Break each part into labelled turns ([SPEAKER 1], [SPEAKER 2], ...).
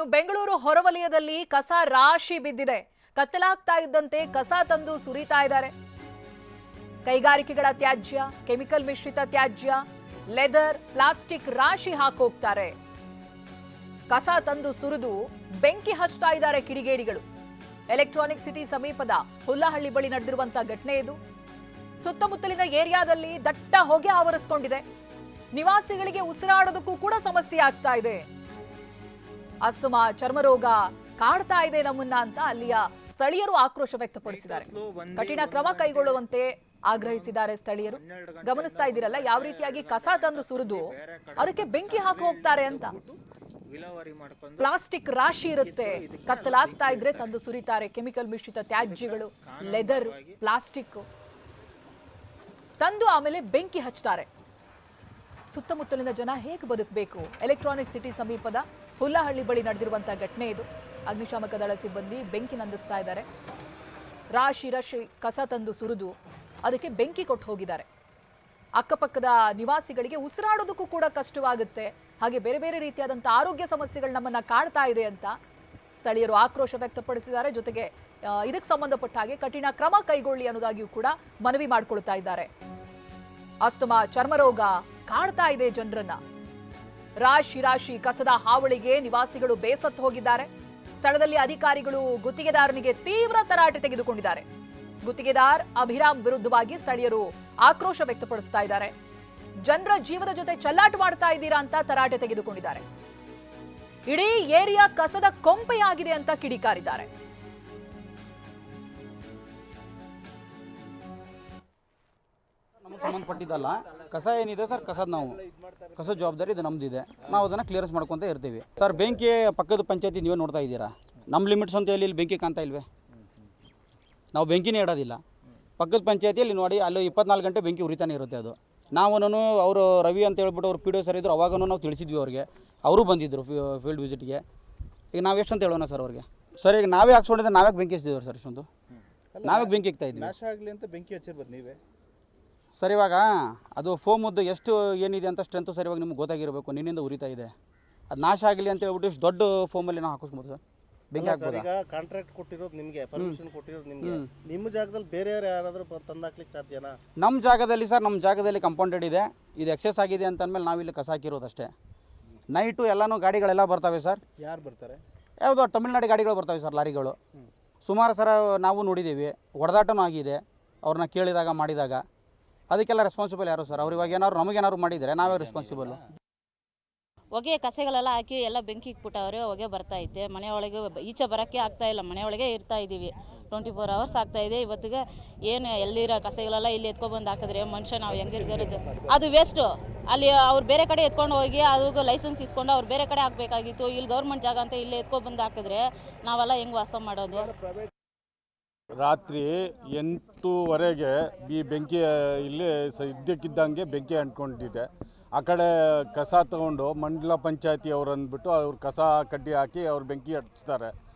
[SPEAKER 1] ಇನ್ನು ಬೆಂಗಳೂರು ಹೊರವಲಯದಲ್ಲಿ ಕಸ ರಾಶಿ ಬಿದ್ದಿದೆ. ಕತ್ತಲಾಗ್ತಾ ಇದ್ದಂತೆ ಕಸ ತಂದು ಸುರಿತಾ ಇದ್ದಾರೆ. ಕೈಗಾರಿಕೆಗಳ ತ್ಯಾಜ್ಯ, ಕೆಮಿಕಲ್ ಮಿಶ್ರಿತ ತ್ಯಾಜ್ಯ, ಲೆದರ್, ಪ್ಲಾಸ್ಟಿಕ್ ರಾಶಿ ಹಾಕೋಗ್ತಾರೆ. ಕಸ ತಂದು ಸುರಿದು ಬೆಂಕಿ ಹಚ್ತಾ ಇದ್ದಾರೆ ಕಿಡಿಗೇಡಿಗಳು. ಎಲೆಕ್ಟ್ರಾನಿಕ್ ಸಿಟಿ ಸಮೀಪದ ಹುಲ್ಲಹಳ್ಳಿ ಬಳಿ ನಡೆದಿರುವಂತಹ ಘಟನೆ ಇದು. ಸುತ್ತಮುತ್ತಲಿನ ಏರಿಯಾದಲ್ಲಿ ದಟ್ಟ ಹೊಗೆ ಆವರಿಸಿಕೊಂಡಿದೆ. ನಿವಾಸಿಗಳಿಗೆ ಉಸಿರಾಡೋದಕ್ಕೂ ಕೂಡ ಸಮಸ್ಯೆ ಆಗ್ತಾ ಇದೆ. ಅಸ್ತಮಾ ಚರ್ಮರೋಗ ಕಾಡ್ತಾ ಇದೆ ನಮ್ಮನ್ನ ಅಂತ ಅಲ್ಲಿಯ ಸ್ಥಳೀಯರು ಆಕ್ರೋಶ ವ್ಯಕ್ತಪಡಿಸಿದ್ದಾರೆ. ಕಠಿಣ ಕ್ರಮ ಕೈಗೊಳ್ಳುವಂತೆ ಆಗ್ರಹಿಸಿದ್ದಾರೆ ಸ್ಥಳೀಯರು. ಗಮನಿಸ್ತಾ ಇದ್ದೀರಲ್ಲ ಯಾವ ರೀತಿಯಾಗಿ ಕಸ ತಂದು ಸುರಿದು ಅದಕ್ಕೆ ಬೆಂಕಿ ಹಾಕಿ ಹೋಗ್ತಾರೆ ಅಂತ. ಪ್ಲಾಸ್ಟಿಕ್ ರಾಶಿ ಇರುತ್ತೆ. ಕತ್ತಲಾಗ್ತಾ ಇದ್ರೆ ತಂದು ಸುರಿತಾರೆ. ಕೆಮಿಕಲ್ ಮಿಶ್ರಿತ ತ್ಯಾಜ್ಯಗಳು ಲೆದರ್ ಪ್ಲಾಸ್ಟಿಕ್ ತಂದು ಆಮೇಲೆ ಬೆಂಕಿ ಹಚ್ತಾರೆ ಸುತ್ತಮುತ್ತಲಿನ ಜನ ಹೇಗೆ ಬದುಕಬೇಕು? ಎಲೆಕ್ಟ್ರಾನಿಕ್ ಸಿಟಿ ಸಮೀಪದ ಹುಲ್ಲಹಳ್ಳಿ ಬಳಿ ನಡೆದಿರುವಂತಹ ಘಟನೆ ಇದು. ಅಗ್ನಿಶಾಮಕ ದಳ ಸಿಬ್ಬಂದಿ ಬೆಂಕಿ ನಂದಿಸ್ತಾ ಇದ್ದಾರೆ. ರಾಶಿ ರಾಶಿ ಕಸ ತಂದು ಸುರಿದು ಅದಕ್ಕೆ ಬೆಂಕಿ ಕೊಟ್ಟು ಹೋಗಿದ್ದಾರೆ. ಅಕ್ಕಪಕ್ಕದ ನಿವಾಸಿಗಳಿಗೆ ಉಸಿರಾಡೋದಕ್ಕೂ ಕೂಡ ಕಷ್ಟವಾಗುತ್ತೆ. ಹಾಗೆ ಬೇರೆ ಬೇರೆ ರೀತಿಯಾದಂಥ ಆರೋಗ್ಯ ಸಮಸ್ಯೆಗಳು ನಮ್ಮನ್ನ ಕಾಡ್ತಾ ಇದೆ ಅಂತ ಸ್ಥಳೀಯರು ಆಕ್ರೋಶ ವ್ಯಕ್ತಪಡಿಸಿದ್ದಾರೆ. ಜೊತೆಗೆ ಇದಕ್ಕೆ ಸಂಬಂಧಪಟ್ಟ ಹಾಗೆ ಕಠಿಣ ಕ್ರಮ ಕೈಗೊಳ್ಳಿ ಅನ್ನೋದಾಗಿಯೂ ಕೂಡ ಮನವಿ ಮಾಡಿಕೊಳ್ತಾ ಇದ್ದಾರೆ. ಅಸ್ತಮಾ, ಚರ್ಮರೋಗ ಕಾಡ್ತಾ ಇದೆ ಜನರನ್ನ. ರಾಶಿ ರಾಶಿ ಕಸದ ಹಾವಳಿಗೆ ನಿವಾಸಿಗಳು ಬೇಸತ್ತು ಹೋಗಿದ್ದಾರೆ. ಸ್ಥಳದಲ್ಲಿ ಅಧಿಕಾರಿಗಳು ಗುತ್ತಿಗೆದಾರನಿಗೆ ತೀವ್ರ ತರಾಟೆ ತೆಗೆದುಕೊಂಡಿದ್ದಾರೆ. ಗುತ್ತಿಗೆದಾರ್ ಅಭಿರಾಮ್ ವಿರುದ್ಧವಾಗಿ ಸ್ಥಳೀಯರು ಆಕ್ರೋಶ ವ್ಯಕ್ತಪಡಿಸ್ತಾ ಇದ್ದಾರೆ. ಜನರ ಜೀವದ ಜೊತೆ ಚಲ್ಲಾಟ ಮಾಡ್ತಾ ಇದ್ದೀರಾ ಅಂತ ತರಾಟೆ ತೆಗೆದುಕೊಂಡಿದ್ದಾರೆ. ಇಡೀ ಏರಿಯಾ ಕಸದ ಕೊಂಪೆಯಾಗಿದೆ ಅಂತ ಕಿಡಿಕಾರಿದ್ದಾರೆ.
[SPEAKER 2] ಸಂಬಂಧಪಟ್ಟಿದ್ದಲ್ಲ. ಕಸ ಏನಿದೆ ಸರ್? ಕಸದ ನಾವು. ಕಸದ ಜವಾಬ್ದಾರಿ ಇದು ನಮ್ದಿದೆ. ನಾವು ಅದನ್ನು ಕ್ಲಿಯರ್ಸ್ ಮಾಡ್ಕೊತ ಇರ್ತೀವಿ. ಸರ್, ಬೆಂಕಿ ಪಕ್ಕದ ಪಂಚಾಯತಿ ನೀವೇ ನೋಡ್ತಾ ಇದ್ದೀರಾ? ನಮ್ಮ ಲಿಮಿಟ್ಸ್ ಅಂತ ಹೇಳಿ ಇಲ್ಲಿ ಬೆಂಕಿ ಕಾಣ್ತಾ ಇಲ್ವೇ? ನಾವು ಬೆಂಕಿನೇ ಇಡೋದಿಲ್ಲ. ಪಕ್ಕದ ಪಂಚಾಯತಿಯಲ್ಲಿ ನೋಡಿ, ಅಲ್ಲಿ ಇಪ್ಪತ್ನಾಲ್ಕು ಗಂಟೆ ಬೆಂಕಿ ಉರಿತಾನೆ ಇರುತ್ತೆ ಅದು. ನಾವು ಅವರು ರವಿ ಅಂತ ಹೇಳ್ಬಿಟ್ಟು ಅವ್ರು ಪಿ ಡಿ ಸರ್ ಇದ್ರು ಅವಾಗೂ ನಾವು ತಿಳಿಸಿದ್ವಿ ಅವ್ರಿಗೆ. ಅವರು ಬಂದಿದ್ದರು ಫೀಲ್ಡ್ ವಿಸಿಟ್ಗೆ ಈಗ ನಾವು ಎಷ್ಟು ಅಂತ ಹೇಳೋಣ ಸರ್ ಅವ್ರಿಗೆ? ಸರ್, ಈಗ ನಾವೇ ಹಾಕ್ಸ್ಕೊಂಡಿದ್ದೆ ನಾವೇ ಬೆಂಕಿ ಹಚ್ಚಿದ್ದೀವಿ ಸರ್ ಇಷ್ಟೊಂದು? ನಾವೇ ಬೆಂಕಿ ಇಕ್ತಾ ಇದ್ವಿ
[SPEAKER 3] ಆಗಲಿ ಅಂತ ಬೆಂಕಿ ಹಚ್ಚಿರ್ಬೋದು ನೀವೇ.
[SPEAKER 2] ಸರ್ ಇವಾಗ ಅದು ಫೋಮದ್ದು ಎಷ್ಟು ಏನಿದೆ ಅಂತ ಸ್ಟ್ರೆಂತು ಸರ್ ಇವಾಗ ನಿಮ್ಗೆ ಗೊತ್ತಾಗಿರಬೇಕು. ನಿನ್ನಿಂದ ಉರಿತಾ ಇದೆ. ಅದು ನಾಶ ಆಗಲಿ ಅಂತ ಹೇಳ್ಬಿಟ್ಟು ಇಷ್ಟು ದೊಡ್ಡ ಫೋಮಲ್ಲಿ ನಾವು ಹಾಕಿಸ್ಬೋದು ಸರ್. ಬೆಂಕಿ
[SPEAKER 3] ಈಗ ಕಾಂಟ್ರಾಕ್ಟ್ ಕೊಟ್ಟಿರೋದು ನಿಮಗೆ ಪರ್ಮಿಷನ್ ಕೊಟ್ಟಿರೋದು ನಿಮಗೆ. ನಿಮ್ಮ ಜಾಗದಲ್ಲಿ ಬೇರೆ ಯಾರಾದರೂ ತಂದಾಕ್ಲಿಕ್ಕೆ ಸಾಧ್ಯನಾ
[SPEAKER 2] ನಮ್ಮ ಜಾಗದಲ್ಲಿ ಸರ್ ನಮ್ಮ ಜಾಗದಲ್ಲಿ ಕಂಪೌಂಡೆಡ್ ಇದೆ. ಇದು ಎಕ್ಸೆಸ್ ಆಗಿದೆ ಅಂತ ಅಂದಮೇಲೆ ನಾವು ಇಲ್ಲಿ ಕಸ ಹಾಕಿರೋದಷ್ಟೇ ನೈಟು ಎಲ್ಲಾನು ಗಾಡಿಗಳೆಲ್ಲ ಬರ್ತವೆ ಸರ್.
[SPEAKER 3] ಯಾರು ಬರ್ತಾರೆ?
[SPEAKER 2] ಯಾವುದೋ ತಮಿಳ್ನಾಡು ಗಾಡಿಗಳು ಬರ್ತವೆ ಸರ್ ಲಾರಿಗಳು. ಸುಮಾರು ಸರ ನಾವು ನೋಡಿದ್ದೀವಿ ಹೊಡೆದಾಟನೂ ಆಗಿದೆ. ಅವ್ರನ್ನ ಕೇಳಿದಾಗ ಮಾಡಿದಾಗ. ಅದಕ್ಕೆಲ್ಲ ರೆಸ್ಪಾನ್ಸಿಬಲ್ ಯಾರು ಸರ್ ಅವ್ರು ಇವಾಗ ಏನಾದ್ರು ನಮಗೇನಾದ್ರು ಮಾಡಿದರೆ ನಾವೇ ರೆಸ್ಪಾನ್ಸಿಬಲ್
[SPEAKER 4] ಹೊಗೆ ಕಸೆಗಳೆಲ್ಲ ಹಾಕಿ ಎಲ್ಲ ಬೆಂಕಿ ಇಕ್ಬಿಟ್ಟವ್ರೆ ಹೊಗೆ ಬರ್ತಾ ಐತೆ. ಮನೆಯೊಳಗೆ ಈಚೆ ಬರೋಕ್ಕೆ ಆಗ್ತಾ ಇಲ್ಲ. ಮನೆಯೊಳಗೆ ಇರ್ತಾ ಇದ್ದೀವಿ ಟ್ವೆಂಟಿ ಫೋರ್ ಅವರ್ಸ್ ಆಗ್ತಾ ಇದೆ. ಇವತ್ತಿಗೆ ಏನು ಎಲ್ಲಿರೋ ಕಸೆಗಳೆಲ್ಲ ಇಲ್ಲಿ ಎತ್ಕೊಬಂದು ಹಾಕಿದ್ರೆ ಮನುಷ್ಯ ನಾವು ಹೆಂಗಿರ್ಗಿರೋದು ಅದು ವೇಸ್ಟು ಅಲ್ಲಿ ಅವ್ರು ಬೇರೆ ಕಡೆ ಎತ್ಕೊಂಡು ಹೋಗಿ ಅದಕ್ಕೂ ಲೈಸೆನ್ಸ್ ಇಸ್ಕೊಂಡು ಅವ್ರು ಬೇರೆ ಕಡೆ ಹಾಕಬೇಕಾಗಿತ್ತು. ಇಲ್ಲಿ ಗೌರ್ಮೆಂಟ್ ಜಾಗ ಅಂತ ಇಲ್ಲಿ ಎತ್ಕೊಬಂದು ಹಾಕಿದ್ರೆ ನಾವೆಲ್ಲ ಹೆಂಗೆ ವಾಸ ಮಾಡೋದು?
[SPEAKER 5] ರಾತ್ರಿ ಎಂಟೂವರೆಗೆ ಈ ಬೆಂಕಿ, ಇಲ್ಲಿ ಸ ಇದ್ದಕ್ಕಿದ್ದಂಗೆ ಬೆಂಕಿ ಅಂಟ್ಕೊಂಡಿದೆ. ಆ ಕಡೆ ಕಸ ತಗೊಂಡು ಮಂಡಲ ಪಂಚಾಯತಿ ಅವ್ರು ಅಂದ್ಬಿಟ್ಟು ಅವ್ರು ಕಸ ಕಡ್ಡಿ ಹಾಕಿ ಅವ್ರು ಬೆಂಕಿ ಹಚ್ತಾರೆ.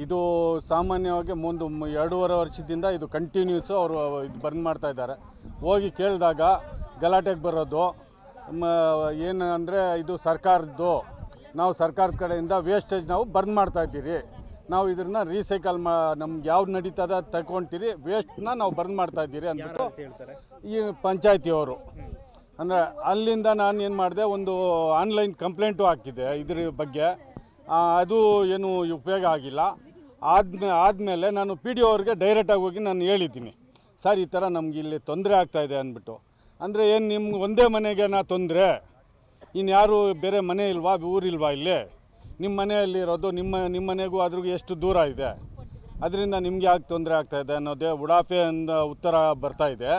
[SPEAKER 5] ಇದು ಸಾಮಾನ್ಯವಾಗಿ ಒಂದು ಮ್- ಎರಡೂವರೆ ವರ್ಷದಿಂದ ಇದು ಕಂಟಿನ್ಯೂಸು ಅವರು ಇದು ಬಂದ್ ಮಾಡ್ತಾ ಇದ್ದಾರೆ. ಹೋಗಿ ಕೇಳಿದಾಗ ಗಲಾಟೆಗೆ ಬರೋದು ಏನು ಅಂದರೆ ಇದು ಸರ್ಕಾರದ್ದು, ನಾವು ಸರ್ಕಾರದ ಕಡೆಯಿಂದ ವೇಸ್ಟೇಜ್ ನಾವು ಬರ್ನ್ ಮಾಡ್ತಾ ಇದ್ದೀರಿ. ನಾವು ಇದನ್ನ ರೀಸೈಕಲ್ ಮಾ ನಮ್ಗೆ ಯಾವ್ದು ನಡೀತದ ತಗೊಂತೀರಿ ವೇಸ್ಟ್ನ ನಾವು ಬರ್ನ್ ಮಾಡ್ತಾ ಇದ್ದೀರಿ ಅಂದ್ಬಿಟ್ಟು
[SPEAKER 3] ಅಂತ ಹೇಳ್ತಾರೆ?
[SPEAKER 5] ಈ ಪಂಚಾಯತಿಯವರು. ಅಂದರೆ ಅಲ್ಲಿಂದ ನಾನು ಏನು ಮಾಡಿದೆ ಒಂದು ಆನ್ಲೈನ್ ಕಂಪ್ಲೇಂಟು ಹಾಕಿದೆ ಇದ್ರ ಬಗ್ಗೆ. ಅದು ಏನು ಉಪಯೋಗ ಆಗಿಲ್ಲ. ಆದ್ಮೇ ಆದಮೇಲೆ ನಾನು ಪಿ ಡಿ ಅವ್ರಿಗೆ ಡೈರೆಕ್ಟಾಗಿ ಹೋಗಿ ನಾನು ಹೇಳಿದ್ದೀನಿ. ಸರ್ ಈ ಥರ ನಮ್ಗೆ ಇಲ್ಲಿ ತೊಂದರೆ ಆಗ್ತಾಯಿದೆ ಅಂದ್ಬಿಟ್ಟು. ಅಂದರೆ ಏನು ನಿಮ್ಗೆ ಒಂದೇ ಮನೆಗೆ ನಾ ತೊಂದರೆ? ಇನ್ಯಾರು ಯಾರು ಬೇರೆ ಮನೆ ಇಲ್ವಾ ಊರಿಲ್ವಾ ಇಲ್ಲಿ? ನಿಮ್ಮ ಮನೆಯಲ್ಲಿರೋದು ನಿಮ್ಮ ನಿಮ್ಮ ಮನೆಗೂ ಅದ್ರಿಗೂ ಎಷ್ಟು ದೂರ ಇದೆ? ಅದರಿಂದ ನಿಮ್ಗೆ ಯಾಕೆ ತೊಂದರೆ ಆಗ್ತಾಯಿದೆ ಅನ್ನೋದೇ ಉಡಾಫೆ ಅಂದ ಉತ್ತರ ಬರ್ತಾ ಇದೆ.